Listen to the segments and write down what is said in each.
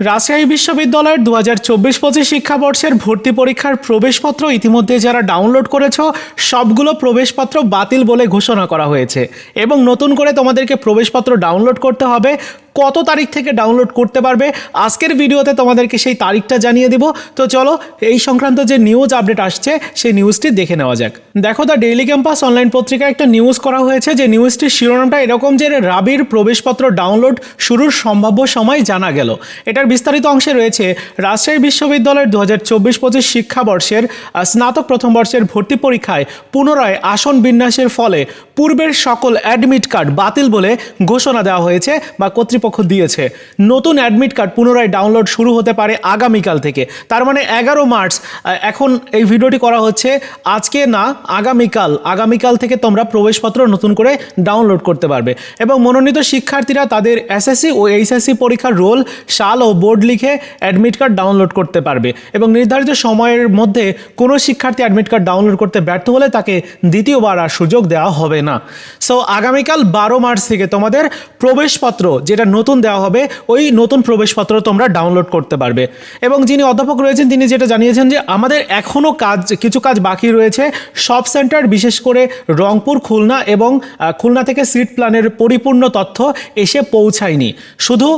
রাজশাহী বিশ্ববিদ্যালয়ের দু হাজার চব্বিশ পঁচিশ শিক্ষাবর্ষের ভর্তি পরীক্ষার প্রবেশপত্র ইতিমধ্যে যারা ডাউনলোড করেছ, সবগুলো প্রবেশপত্র বাতিল বলে ঘোষণা করা হয়েছে। এবং নতুন করে তোমাদেরকে প্রবেশপত্র ডাউনলোড করতে হবে। কত তারিখ থেকে ডাউনলোড করতে পারবে। আজকের ভিডিওতে তোমাদেরকে সেই তারিখটা জানিয়ে দিব। তো চলো, এই সংক্রান্ত যে নিউজ আপডেট আসছে, সেই নিউজটি দেখে নেওয়া যাক। দেখো দ্য ডেইলি ক্যাম্পাস অনলাইন পত্রিকায় একটা নিউজ করা হয়েছে যে নিউজটির শিরোনামটা এরকম যে রাবির প্রবেশপত্র ডাউনলোড শুরুর সম্ভাব্য সময় জানা গেল। এটার বিস্তারিত অংশে রয়েছে, রাজশাহী বিশ্ববিদ্যালয়ের দু হাজার চব্বিশ পঁচিশ শিক্ষাবর্ষের স্নাতক প্রথম বর্ষের ভর্তি পরীক্ষায় পুনরায় আসন বিন্যাসের ফলে পূর্বের সকল অ্যাডমিট কার্ড বাতিল বলে ঘোষণা দেওয়া হয়েছে বা কর্তৃপক্ষ দিয়েছে। নতুন অ্যাডমিট কার্ড পুনরায় ডাউনলোড শুরু হতে পারে আগামীকাল থেকে। তার মানে এগারো মার্চ এখন এই ভিডিওটি করা হচ্ছে। আজকে না, আগামীকাল আগামীকাল থেকে তোমরা প্রবেশপত্র নতুন করে ডাউনলোড করতে পারবে। এবং মনোনীত শিক্ষার্থীরা তাদের এসএসসি ও এইচএসসি পরীক্ষার রোল, সাল ও বোর্ড লিখে অ্যাডমিট কার্ড ডাউনলোড করতে পারবে। এবং নির্ধারিত সময়ের মধ্যে কোনো শিক্ষার্থী অ্যাডমিট কার্ড ডাউনলোড করতে ব্যর্থ হলে তাকে দ্বিতীয়বার আর সুযোগ দেওয়া হবে না। সো আগামীকাল বারো মার্চ থেকে তোমাদের প্রবেশপত্র, যেটা নতুন দেওয়া হবে, ওই নতুন প্রবেশপত্র তোমরা ডাউনলোড করতে পারবে। এবং যিনি অধ্যাপক রয়েছেন, তিনি যেটা জানিয়েছেন যে আমাদের এখনও কাজ, কিছু কাজ বাকি রয়েছে। সব সেন্টার, বিশেষ করে রংপুর, খুলনা এবং খুলনা থেকে সিট প্ল্যানের পরিপূর্ণ তথ্য এসে পৌঁছায়নি। শুধু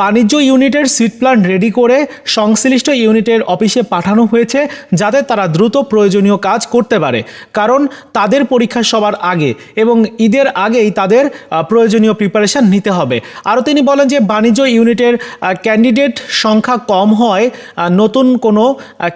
বাণিজ্য ইউনিটের সিট প্ল্যান রেডি করে সংশ্লিষ্ট ইউনিটের অফিসে পাঠানো হয়েছে, যাতে তারা দ্রুত প্রয়োজনীয় কাজ করতে পারে। কারণ তাদের পরীক্ষা সবার আগে এবং ঈদের আগেই তাদের প্রয়োজনীয় প্রিপারেশন নিতে হবে। আরও তিনি বলেন যে বাণিজ্য ইউনিটের ক্যান্ডিডেট সংখ্যা কম হয় নতুন কোনো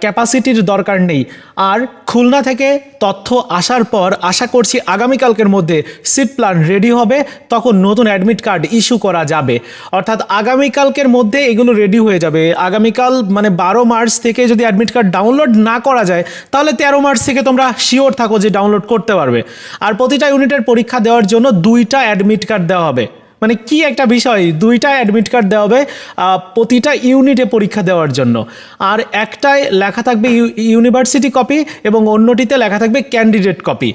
ক্যাপাসিটির দরকার নেই। আর খুলনা থেকে তথ্য আসার পর আশা করছি আগামীকালকের মধ্যে সিট প্ল্যান রেডি হবে, তখন নতুন অ্যাডমিট কার্ড ইস্যু করা যাবে। অর্থাৎ আগামীকালকের মধ্যে এগুলো রেডি হয়ে যাবে। আগামীকাল মানে বারো মার্চ থেকে যদি অ্যাডমিট কার্ড ডাউনলোড না করা যায়, তাহলে তেরো মার্চ থেকে তোমরা শিওর থাকো যে ডাউনলোড করতে পারবে। আর প্রতিটা ইউনিটের পরীক্ষা দেওয়ার জন্য দুইটা অ্যাডমিট কার্ড দেওয়া হবে। মানে কি একটা বিষয়? দুইটা অ্যাডমিট কার্ড দেওয়া হবে প্রতিটা ইউনিটে পরীক্ষা দেওয়ার জন্য। আর একটায় লেখা থাকবে ইউ- ইউনিভার্সিটি কপি এবং অন্যটিতে লেখা থাকবে ক্যান্ডিডেট কপি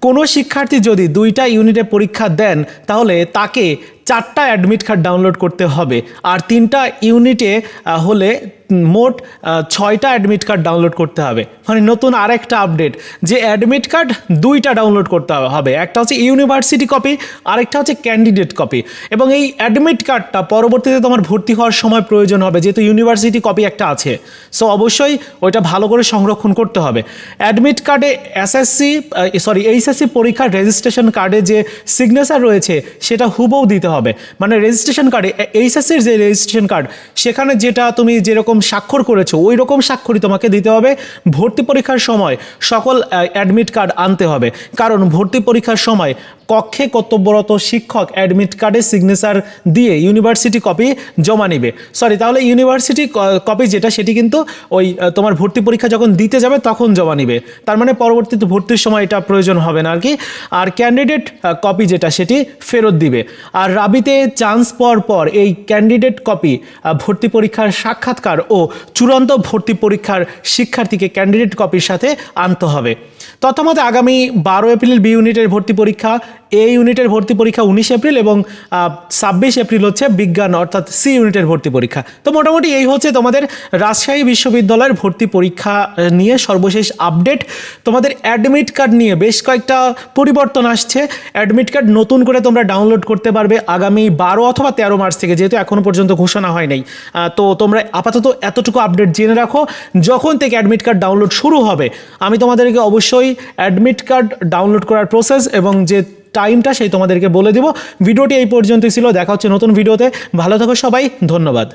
কোনো শিক্ষার্থী যদি দুইটা ইউনিটে পরীক্ষা দেন, তাহলে তাকে চারটা অ্যাডমিট কার্ড ডাউনলোড করতে হবে আর তিনটা ইউনিটে হলে মোট ছয়টা অ্যাডমিট কার্ড ডাউনলোড করতে হবে। মানে নতুন আরেকটা আপডেট যে অ্যাডমিট কার্ড দুইটা ডাউনলোড করতে হবে একটা হচ্ছে ইউনিভার্সিটি কপি আরেকটা হচ্ছে ক্যান্ডিডেট কপি এবং এই অ্যাডমিট কার্ডটা পরবর্তীতে তোমার ভর্তি হওয়ার সময় প্রয়োজন হবে, যেহেতু ইউনিভার্সিটি কপি একটা আছে। সো অবশ্যই ওইটা ভালো করে সংরক্ষণ করতে হবে। অ্যাডমিট কার্ডে এসএসসি সরি এইচএসসি পরীক্ষার রেজিস্ট্রেশন কার্ডে যে সিগনেচার রয়েছে, সেটা হুবও দিতে হবে। মানে রেজিস্ট্রেশন কার্ডে এইচএসসির যে রেজিস্ট্রেশন কার্ড সেখানে যেটা তুমি যেরকম স্বাক্ষর করেছ ওই রকম স্বাক্ষরই তোমাকে দিতে হবে। ভর্তি পরীক্ষার সময় সকল অ্যাডমিট কার্ড আনতে হবে। কারণ ভর্তি পরীক্ষার সময় কক্ষে কর্তব্যরত শিক্ষক অ্যাডমিট কার্ডে সিগনেচার দিয়ে ইউনিভার্সিটি কপি জমা নেবে। সরি তাহলে ইউনিভার্সিটি কপি যেটা, সেটি কিন্তু ওই তোমার ভর্তি পরীক্ষা যখন দিতে যাবে, তখন জমা নিবে। তার মানে পরবর্তীতে ভর্তির সময় এটা প্রয়োজন হবে না আর কি। আর ক্যান্ডিডেট কপি যেটা, সেটি ফেরত দিবে। আর রাবিতে চান্স পাওয়ার পর এই ক্যান্ডিডেট কপি ভর্তি পরীক্ষার সাক্ষাৎকার ও চূড়ান্ত ভর্তি পরীক্ষার শিক্ষার্থীকে ক্যান্ডিডেট কপির সাথে আনতে হবে। তথামতে আগামী বারো এপ্রিল বি ইউনিটের ভর্তি পরীক্ষা, এ ইউনিটের ভর্তি পরীক্ষা উনিশ এপ্রিল এবং ছাব্বিশ এপ্রিল হচ্ছে বিজ্ঞান অর্থাৎ সি ইউনিটের ভর্তি পরীক্ষা। তো মোটামুটি এই হচ্ছে তোমাদের রাজশাহী বিশ্ববিদ্যালয়ের ভর্তি পরীক্ষা নিয়ে সর্বশেষ আপডেট। তোমাদের অ্যাডমিট কার্ড নিয়ে বেশ কয়েকটা পরিবর্তন আসছে। অ্যাডমিট কার্ড নতুন করে তোমরা ডাউনলোড করতে পারবে। আগামী বারো অথবা তেরো মার্চ থেকে, যেহেতু এখনও পর্যন্ত ঘোষণা হয় নাই তো তোমরা আপাতত এতটুকু আপডেট জেনে রাখো। যখন থেকে অ্যাডমিট কার্ড ডাউনলোড শুরু হবে, আমি তোমাদেরকে অবশ্যই অ্যাডমিট কার্ড ডাউনলোড করার প্রসেস এবং যে টাইমটা সেই তোমাদেরকে বলে দেবো। ভিডিওটি এই পর্যন্তই ছিল, দেখা হচ্ছে নতুন ভিডিওতে ভালো থাকো সবাই, ধন্যবাদ।